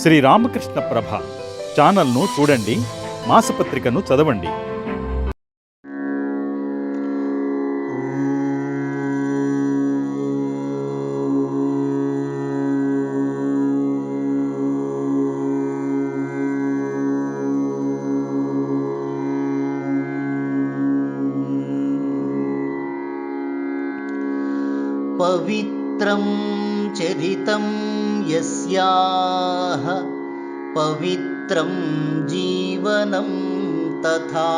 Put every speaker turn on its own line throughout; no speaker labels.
శ్రీ రామకృష్ణ ప్రభ ఛానల్ను చూడండి మాసపత్రికను చదవండి.
పవిత్రం చరితం यस्याः पवित्रं जीवनं तथा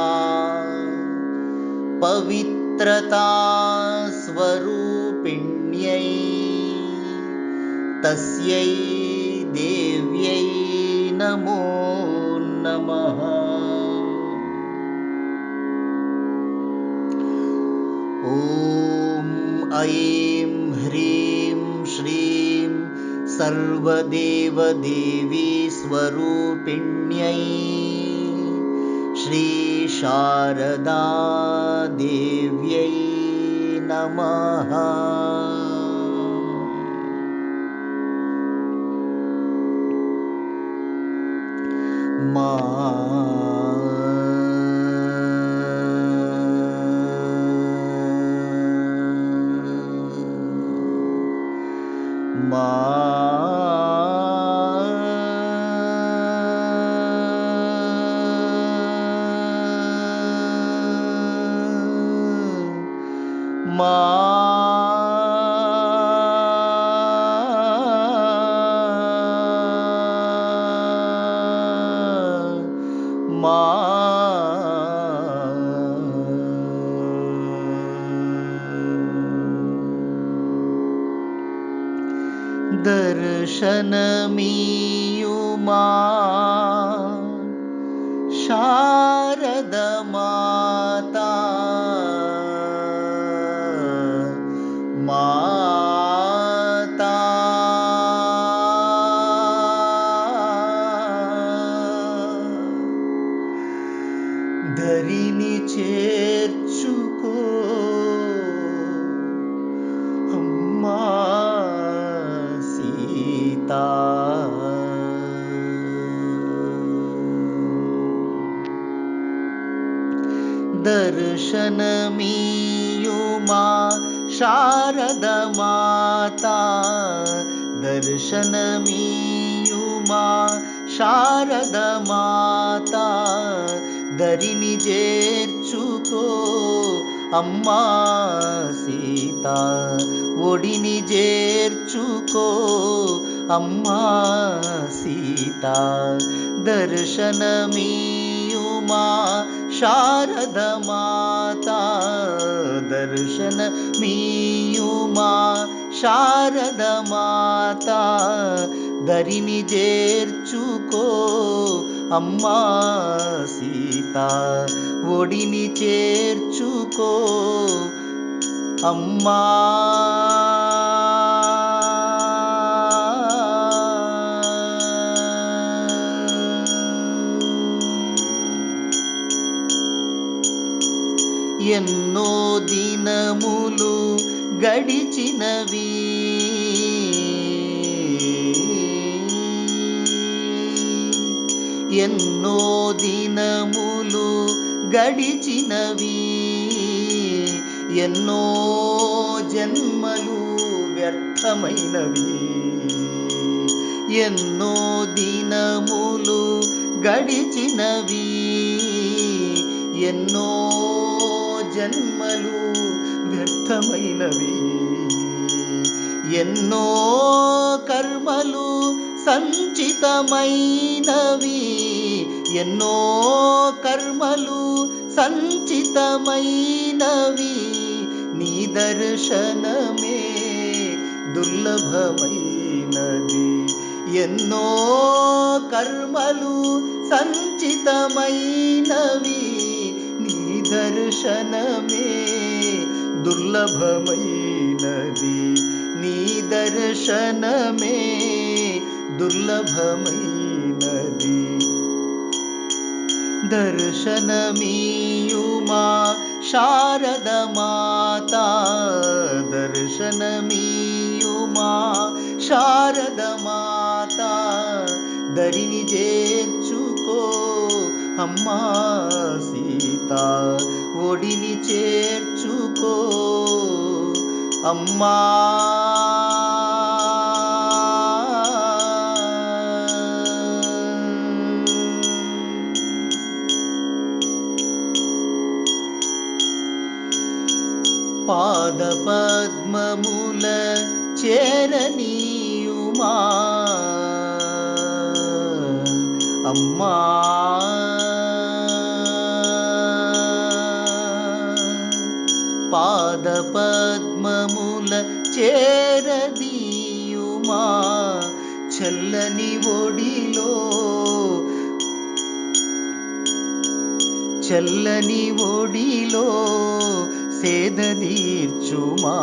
पवित्रता स्वरूपिण्यै तस्यै देव्यै नमो नमः। ॐ ऐं ह्रीं सर्वदेवदेवी स्वरूपिण्यै श्रीशारदा देव्यै नमः मा मा दर्शनमीयुमा शारदमाता దర్శనమీయుమా శారదమాతా దర్శనమీయుమా శారదమాతా దరిని చేర్చుకో అమ్మా సీత ఒడిని చేర్చుకో అమ్మా సీత దర్శనమీయుమా శారదమాతా శారద శారదమాతా దరిని చేర్చుకో అమ్మా సీత ఒడిని చేర్చుకో అమ్మా ఎన్నో దినములు గడిచినవి. ఎన్నో దినములు గడిచినవి. ఎన్నో జన్మలు వ్యర్థమైనవి. ఎన్నో దినములు గడిచినవి. ఎన్నో జన్మలు వ్యర్థమైనవి. ఎన్నో కర్మలు సంచితమైనవి. ఎన్నో కర్మలు సంచితమైనవి. నీ దర్శనమే దుర్లభమైనది. ఎన్నో కర్మలు సంచితమైనవి. దర్శనమే దుర్లభమైనది నీ దర్శనమే దుర్లభమైనది దర్శనమీయుమా శారదమాతా దర్శనమీయుమా శారదమాతా దరిని చేర్చుకో అమ్మా అంతా ఒడిని చేర్చుకో. అమ్మా! పాద పద్మముల చేరనీయుమా? అమ్మా! చల్లని ఒడిలో సేదీర్చుమా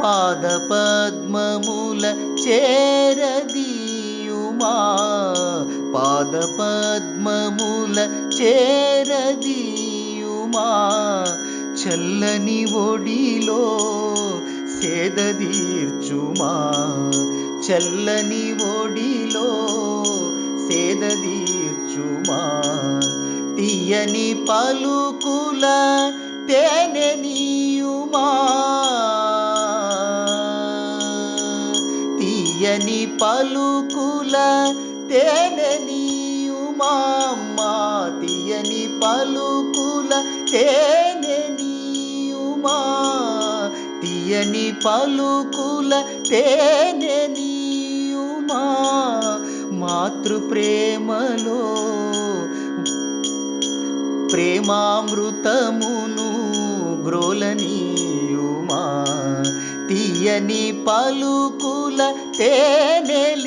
పాద పద్మముల చేరదీయుమా పాద పద్మముల చేరదీయుమా చల్లని ఒడిలో సేదీర్చుమా చల్లని ఒడిలో సేదీర్చుమా తీయని పలుకుల తేనె నీయుమా? తీయని పలుకుల తేనె నీయుమా తీయని పలుకుల తేనె నీయుమా? తీయని పలుకుల తేనె నీయుమా? మాతృప్రేమలో ప్రేమామృతమును గ్రోలనీయుమా? తీయని పలుకుల తేనెలియుమా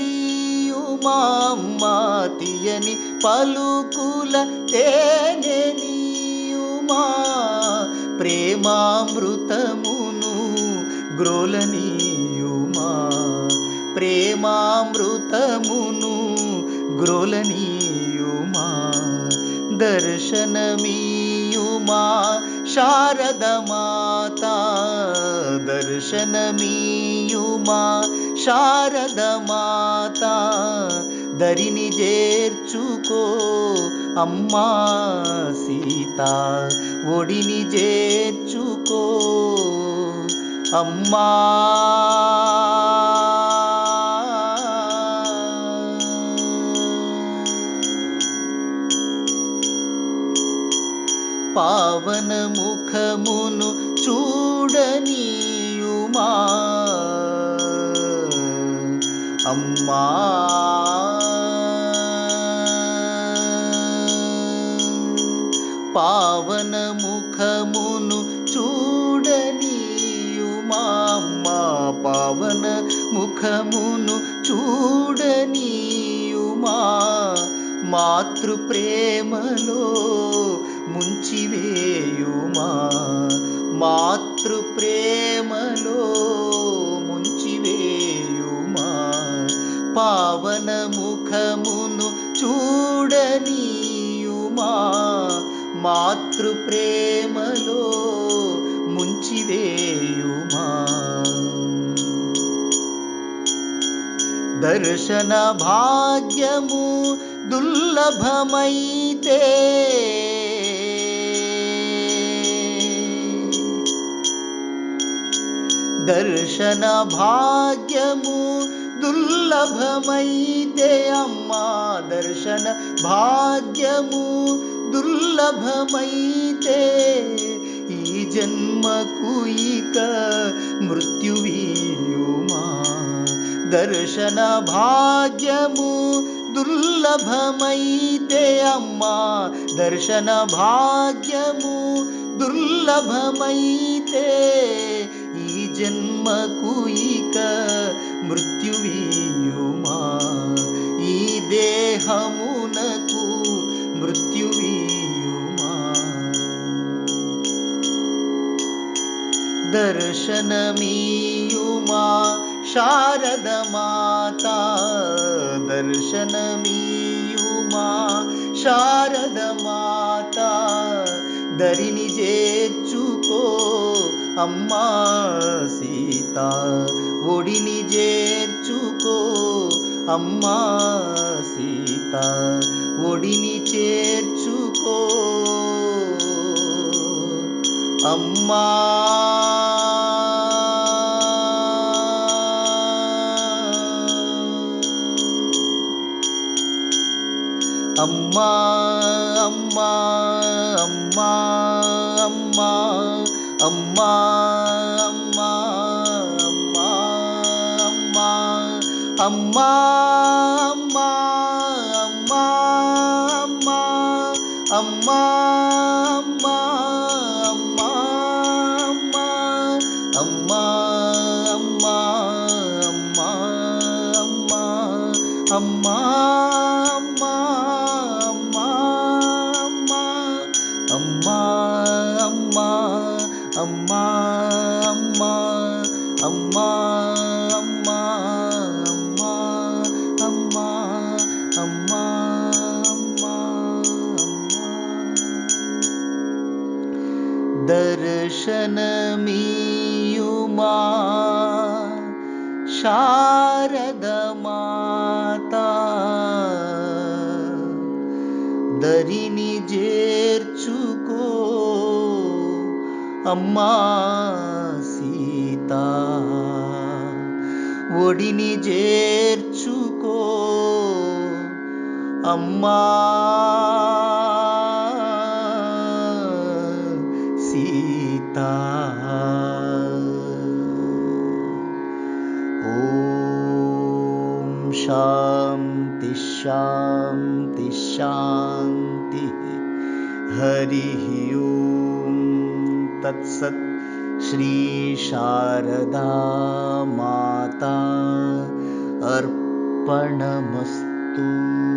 తీయని పలుకుల తేనెలియుమా? ప్రేమామృతమును గ్రోలనీయుమా? ప్రేమామృతమును గ్రోలని దర్శనమీయుమా శారద మాత దర్శనమీయుమా శారద మాత దరిని చేర్చుకో అమ్మా సీత ఒడిని చేర్చుకో అమ్మా అమ్మా. పావన ముఖమును చూడనీయుమా అమ్మా. పావన ముఖమును చూడనీయుమా. మాతృ ప్రేమలో ముంచివేయుమా. మాతృ ప్రేమలో పావన ముఖమును చూడనీయుమా? మాతృ ప్రేమలో ముంచివేయుమా? దర్శన భాగ్యము దుర్లభమైతే దర్శన భాగ్యము దుర్లభమైతే అమ్మా దర్శన భాగ్యము దుర్లభమైతే ఈ జన్మకు ఇక మృత్యువీయుమా దర్శన భాగ్యము దుర్లభమైతే అమ్మా దర్శన భాగ్యము దుర్లభమైతే ఈ జన్మకు ఇక దర్శనమీయుమా శారద మాత దర్శనమీయుమా శారద మాత దరిని చేర్చుకో అమ్మా సీత ఒడిని చేర్చుకో అమ్మా సీత ఒడిని చేర్చుకో అమ్మా అమ్మా అమ్మా అమ్మా అమ్మా అమ్మా అమ్మా అమ్మా అమ్మా అమ్మా दर्शनमीयुमा शारदमाता दरिनि जेर्चुको अम्मा सीता ఒడిని చేర్చుకో అమ్మా शान्ति शान्तिः। हरिः ॐ तत्सत् श्रीशारदा माता। अर्पणमस्तु।